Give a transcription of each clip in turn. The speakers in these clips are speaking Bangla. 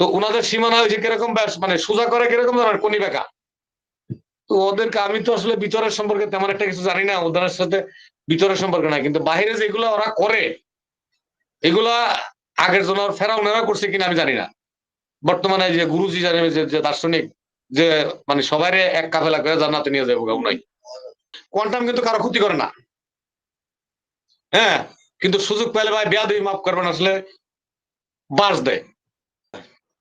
তো ওনাদের সীমানা হয়েছে কীরকম ব্যাস মানে সোজা করে কীরকম জানার? কোনি বেকা। তো ওদেরকে আমি তো আসলে বিচারের সম্পর্কে তেমন একটা কিছু জানি না, ওদের সাথে বিচারের সম্পর্কে না কিন্তু বাইরে যেগুলো ওরা করে, এগুলা আগের জন্য ফেরাউনেরা করছে কিনা আমি জানি না। বর্তমানে যে গুরুজি জানে, যে দার্শনিক, যে মানে সবাই এক কাফেলা করে জান্নাতে নিয়ে যাব নাই। কোয়ান্টাম কিন্তু কারও ক্ষতি করে না। হ্যাঁ কিন্তু সুযোগ পেলে ভাই বেয়া দুই মাফ করবেন, আসলে বাস দেয়।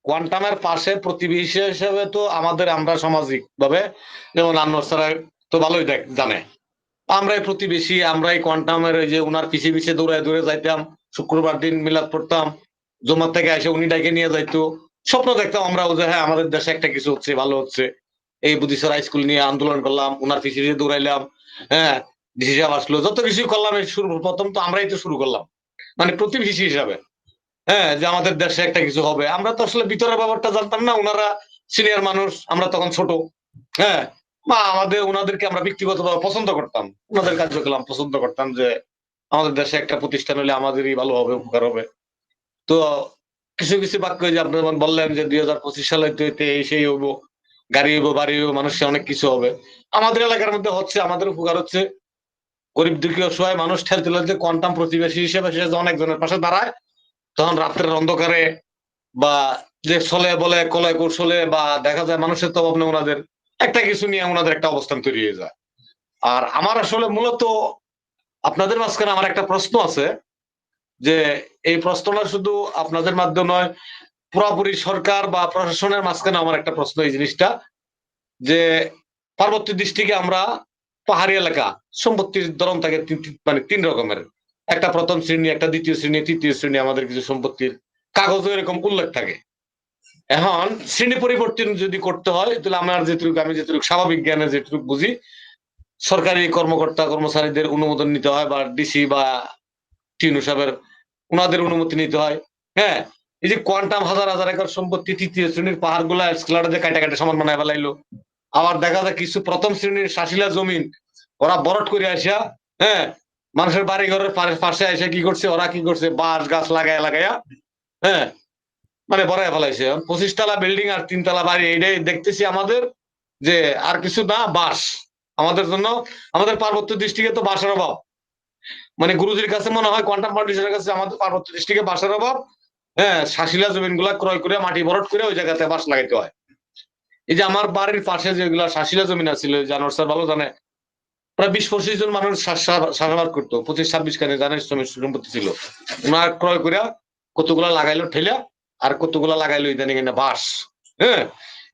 কোয়ান্টামের পাশে প্রতিবেশী হিসেবে তো আমাদের আমরা সামাজিক ভাবে, যেমন আন্নসারা তো ভালোই দেখ, জানে। আমরাই প্রতিবেশী, আমরাই কোয়ান্টামের ওই যে উনার পিছিয়ে পিছিয়ে দৌড়ায় দৌড়ে যাইতাম, শুক্রবার দিন মিলাদ পড়তাম, জমার থেকে এসে উনি ডাকে নিয়ে যাইতো। স্বপ্ন দেখতাম আমরাও যে হ্যাঁ আমাদের দেশে একটা কিছু হচ্ছে, ভালো হচ্ছে। এই বুদ্ধিসরা স্কুল নিয়ে আন্দোলন করলাম, উনার পিছিয়ে পিছিয়ে দৌড়াইলাম হ্যাঁ ডিসি সাহেব আসলো, যত কিছু করলাম, এই শুরু, প্রথম তো আমরাই তো শুরু করলাম। মানে প্রতিবেশী হিসাবে। হ্যাঁ যে আমাদের দেশে একটা কিছু হবে। আমরা তো আসলে ভিতরের ব্যাপারটা জানতাম না ওনারা সিনিয়র মানুষ, আমরা তখন ছোট। হ্যাঁ বা আমাদের ওনাদেরকে আমরা ব্যক্তিগতভাবে পছন্দ করতাম। ওনাদের কার্যকলাপ পছন্দ করতাম যে, আমাদের দেশে একটা প্রতিষ্ঠান হলে আমাদেরই ভালো হবে, উপকার হবে। তো কিছু কিছু বাক্য যে আপনি যেমন বললেন যে, দুই হাজার পঁচিশ সালে তো এতে এই সেই হইব, গাড়ি হইব, বাড়ি হইব মানুষের অনেক কিছু হবে। আমাদের এলাকার মধ্যে হচ্ছে, আমাদের উপকার হচ্ছে, গরিব দুঃখী অসহায় মানুষ ঠেলতে ঠেলতে কোয়ান্টাম প্রতিবেশী হিসেবে সে অনেকজনের পাশে দাঁড়ায় তখন রাত্রের অন্ধকারে বা যে চলে বলে কলয় কৌশলে বা দেখা যায় মানুষের তো ভাবনা ওনাদের একটা কিছু নিয়ে ওনাদের একটা অবস্থান তৈরি হয়ে যায়। আর আমার আসলে মূলত আপনাদের মাঝখানে আমার একটা প্রশ্ন আছে যে এই প্রশ্নটা শুধু আপনাদের মাধ্যমে নয়, পুরাপুরি সরকার বা প্রশাসনের মাঝখানে আমার একটা প্রশ্ন এই জিনিসটা যে পার্বত্য দৃষ্টিকে আমরা পাহাড়ি এলাকা, সম্পত্তির ধরন থাকে মানে তিন রকমের। একটা প্রথম শ্রেণি, একটা দ্বিতীয় শ্রেণি, তৃতীয় শ্রেণি আমাদের কিছু সম্পত্তির কাগজে এরকম উল্লেখ থাকে। এখন শ্রেণি পরিবর্তন যদি করতে হয়, তাহলে আমার যেটুকু, আমি যেটুকু স্বাভাবিক জ্ঞানে যেটুকু বুঝি, সরকারি কর্মকর্তা, কর্মচারীদের অনুমোদন নিতে হয় বা ডিসি বা টিনু সাহেবের ওনাদের অনুমতি নিতে হয়। হ্যাঁ এই যে কোয়ান্টাম হাজার হাজার একর সম্পত্তি তৃতীয় শ্রেণির পাহাড়গুলা স্কেলারে কাটা কাটা সমান বানায় ফেলাইলো। আবার দেখা যায় কিছু প্রথম শ্রেণির শাসিলা জমিন, ওরা বরট করে আসিয়া হ্যাঁ মানুষের বাড়ি ঘরের পাশে এসে কি করছে? ওরা কি করছে? বাঁশ গাছ লাগায় লাগাইয়া হ্যাঁ? মানে বড়াই ফেলাইছে। পঁচিশ তলা বিল্ডিং আর তিনতলা বাড়ি, এইটাই দেখতেছি আমাদের যে আর কিছু না বাস আমাদের জন্য, আমাদের পার্বত্য দৃষ্টিকে তো বাসের অভাব। মানে গুরুজির কাছে মনে হয় কোয়ান্টাম ফাউন্ডেশনের কাছে আমাদের পার্বত্য দৃষ্টিকে বাসের অভাব। হ্যাঁ শাসিলা জমিনগুলা ক্রয় করে মাটি ভরট করে ওই জায়গাতে বাস লাগাইতে হয়। এই যে আমার বাড়ির পাশে যেগুলা শাসিলা জমিন আছিল জানোয়ার স্যার ভালো জানে প্রায় বিশ পঁচিশ জন মানুষ চাষাবাদ করতো। পঁচিশ, ছাব্বিশ খানে জানেন শ্রমিক ছিল। ওনার ক্রয় করে কতগুলা লাগাইলো ঠেলা আর কতগুলা লাগাইলো ইদানিং বাস। হ্যাঁ?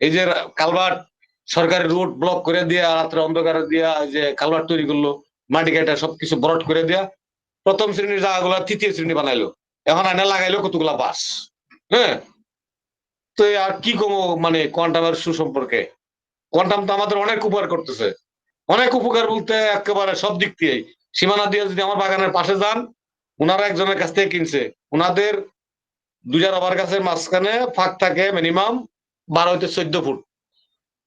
এই যে কালভার্ট সরকারি রোড ব্লক করে দিয়া, রাত্রে অন্ধকারে দিয়া যে কালভার্ট তৈরি করল, মাটি কাটা সবকিছু বরট করে দিয়া, প্রথম শ্রেণির জায়গাগুলো তৃতীয় শ্রেণি বানাইলো। এখন আনে লাগাইলো কতগুলা বাস। হ্যাঁ? তো আর কি কমো মানে কোয়ান্টামের সুসম্পর্কে? কোয়ান্টাম তো আমাদের অনেক উপকার করতেছে। অনেক উপকার বলতে একেবারে সব দিক দিয়েই। সীমানা দিয়ে যদি আমার বাগানের পাশে যান ওনারা একজনের কাছ থেকে কিনছে। ওনাদের দুইটা রবার গাছের মাঝখানে ফাঁক থাকে মিনিমাম বারো হইতে চোদ্দ ফুট।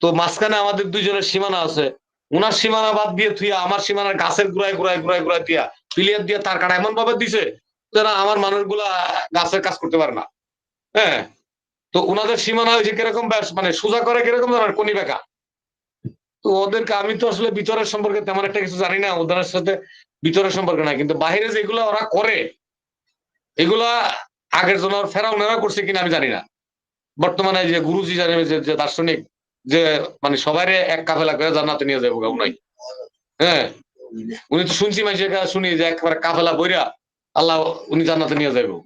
তো মাঝখানে আমাদের দুইজনের সীমানা আছে। ওনার সীমানা বাদ দিয়ে থুইয়া আমার সীমানার গাছের গুড়ায় গুড়ায় গুড়ায় গুড়ায় দিয়া পিলিয়ার দিয়ে তার কাটা এমন ভাবে দিছে যারা আমার মানুষগুলা গাছের কাজ করতে পারে না। হ্যাঁ? তো ওনাদের সীমানা হয়েছে কীরকম ব্যাস মানে সোজা করে কীরকম জানার কোনি বেকা তো ওদেরকে আমি তো আসলে ভিতরের সম্পর্কে তেমন একটা কিছু জানি না, ওদের সাথে ভিতরের সম্পর্কে না কিন্তু বাইরে যেগুলা ওরা করে, এগুলা আগের জন্য ফেরাউনেরা করছে কিনা আমি জানি না। বর্তমানে যে গুরুজি জানে, যে দার্শনিক, যে মানে সবাই এক কাফেলা করে জান্নাতে নিয়ে যাব গা উনাই। হ্যাঁ উনি তো শুনছি মানুষের কাছে শুনি যে একবারে কাফেলা বইরা আল্লাহ উনি জান্নাতে নিয়ে যাইবো।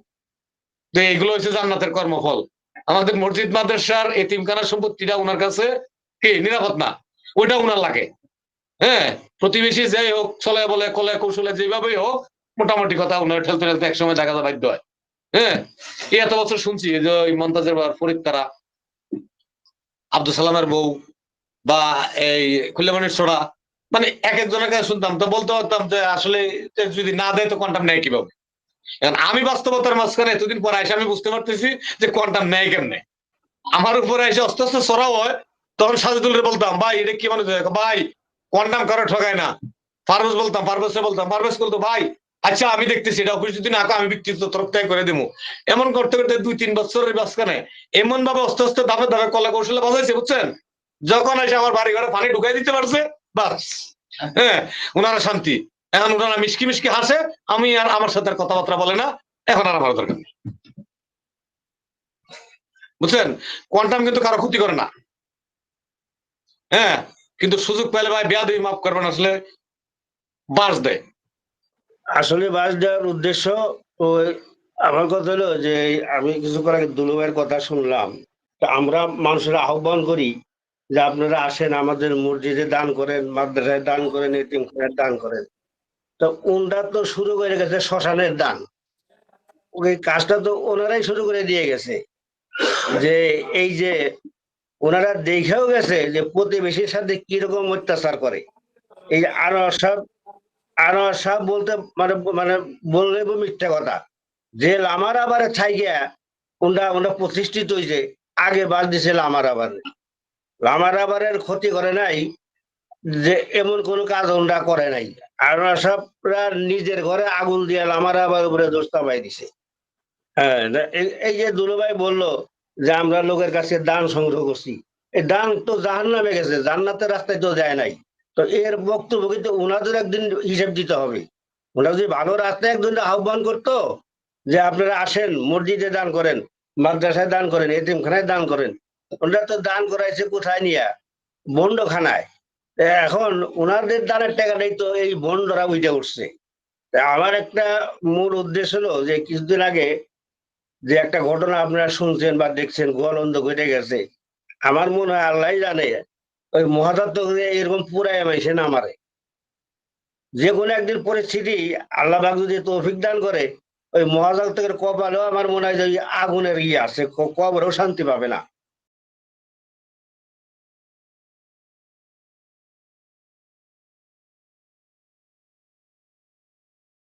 তো এইগুলো হচ্ছে জান্নাতের কর্মফল। আমাদের মসজিদ, মাদ্রাসার এতিমখানার সম্পত্তিটা ওনার কাছে কি? নিরাপদ না। ওইটা ওনার লাগে। হ্যাঁ প্রতিবেশী যাই হোক, চলে বলে, কলে, কৌশলে যেভাবেই হোক, মোটামুটি কথা ওনার ঠেলতে ঠেলতে একসময় দেখা যায় বাধ্য হয়। হ্যাঁ এই এত বছর শুনছি যে ওই মন্তাজের ফরিদ তারা, আব্দুল সালামের বউ বা এই খুল্লেমানির ছোড়া মানে এক একজনের কাছে শুনতাম, তো বলতে পারতাম যে আসলে যদি না দেয় তো কোয়ান্টাম নেয় কীভাবে? এখন আমি বাস্তবতার মাঝখানে এতদিন পরে এসে আমি বুঝতে পারতেছি যে কোয়ান্টাম নেয় কেমনে। আমার উপরে এসে আস্তে আস্তে সরাও হয় তখন সাজিদুলের বলতাম ভাই এটা কি মানে ভাই কোয়ান্টাম কারও ঠকায় না। পারভেজ বলতাম পারভেজ বলতাম পারভেজ বলতো ভাই আচ্ছা আমি দেখতেছি এটা অফিস যদি না আমি ব্যক্তিগত তরফ থেকে করে দেবো এমন করতে করতে দুই তিন বছরের মাঝখানে এমন ভাবে আস্তে আস্তে দামে দামে কলা কৌশলে বাজাইছে বুঝছেন? যখন এসে আমার বাড়ি ঘরে পানি ঢুকাই দিতে পারছে বাস। হ্যাঁ ওনারা শান্তি। এখন ওনারা মিষ্কি মিষ্কি হাসে আমি আর আমার সাথে কথাবার্তা বলে না এখন আর আমার দরকার নেই। বুঝছেন? কোয়ান্টাম কিন্তু কারও ক্ষতি করে না। হ্যাঁ কিন্তু সুযোগ পেলে ভাই বেয়াদ মাফ করবেন, আসলে বাস দেয়। আসলে বাস দেওয়ার উদ্দেশ্য ওই আমার কথা হলো যে, আমি কিছুক্ষণ আগে দুলুভাইয়ের কথা শুনলাম। আমরা মানুষের আহ্বান করি যে, আপনারা আসেন, আমাদের মসজিদে দান করেন, মাদ্রাসায় দান করেন, এতিমখানায় দান করেন। তো ওনরা তো শুরু করে গেছে শ্মশানের দান। ওই কাজটা তো ওনারাই শুরু করে দিয়ে গেছে। যে, এই যে ওনারা দেখেও গেছে যে প্রতিবেশীর সাথে কীরকম অত্যাচার করে। এই আরও সব আনোয়ার সাহেব বলতে মানে মানে বললে মিথ্যা কথা। যে লামার আবার ছাই গিয়া ওনরা ওনরা প্রতিষ্ঠিত হয়েছে আগে বাদ দিছে লামার আবার। লামার আবারের ক্ষতি করে নাই, যে এমন কোন কাজ ওনরা করে নাই। আনোয়ার সাহেবরা নিজের ঘরে আগুন দিয়ে লামার আবার উপরে দোষ চাপাই দিছে। হ্যাঁ এই যে দুলুভাই বলল যে আমরা লোকের কাছে দান সংগ্রহ করছি। এই দান তো জাহান নামে গেছে, জান্নাতের রাস্তায় তো যায় নাই। তো এর বক্তব্য কিন্তু ওনাদের একদিন হিসেব দিতে হবে। ওনারা যদি ভালো রাস্তায় একদিন আহ্বান করতো যে আপনারা আসেন, মসজিদে দান করেন, মাদ্রাসায় দান করেন, এতিমখানায় দান করেন ওনারা তো দান করাইছে কোথায় নিয়ে? বন্ডখানায়। এখন ওনাদের দানের টাকাটাই তো এই বন্ডরা উঠে উঠছে। আমার একটা মূল উদ্দেশ্য হলো যে কিছুদিন আগে যে একটা ঘটনা আপনারা শুনছেন বা দেখছেন গোয়ালন্দ ঘটে গেছে। আমার মনে হয় আল্লাহ জানে, ওই মহাজাতক এরকম পুরাই মাইছে না আমারে। যে কোনো একদিন পরিস্থিতি আল্লাহ বাগ যদি তৌফিক দান করে, ওই মহাজাগতের কপালেও আমার মনে হয় যে আগুনের ইয়ে আছে কবরেও শান্তি পাবে না।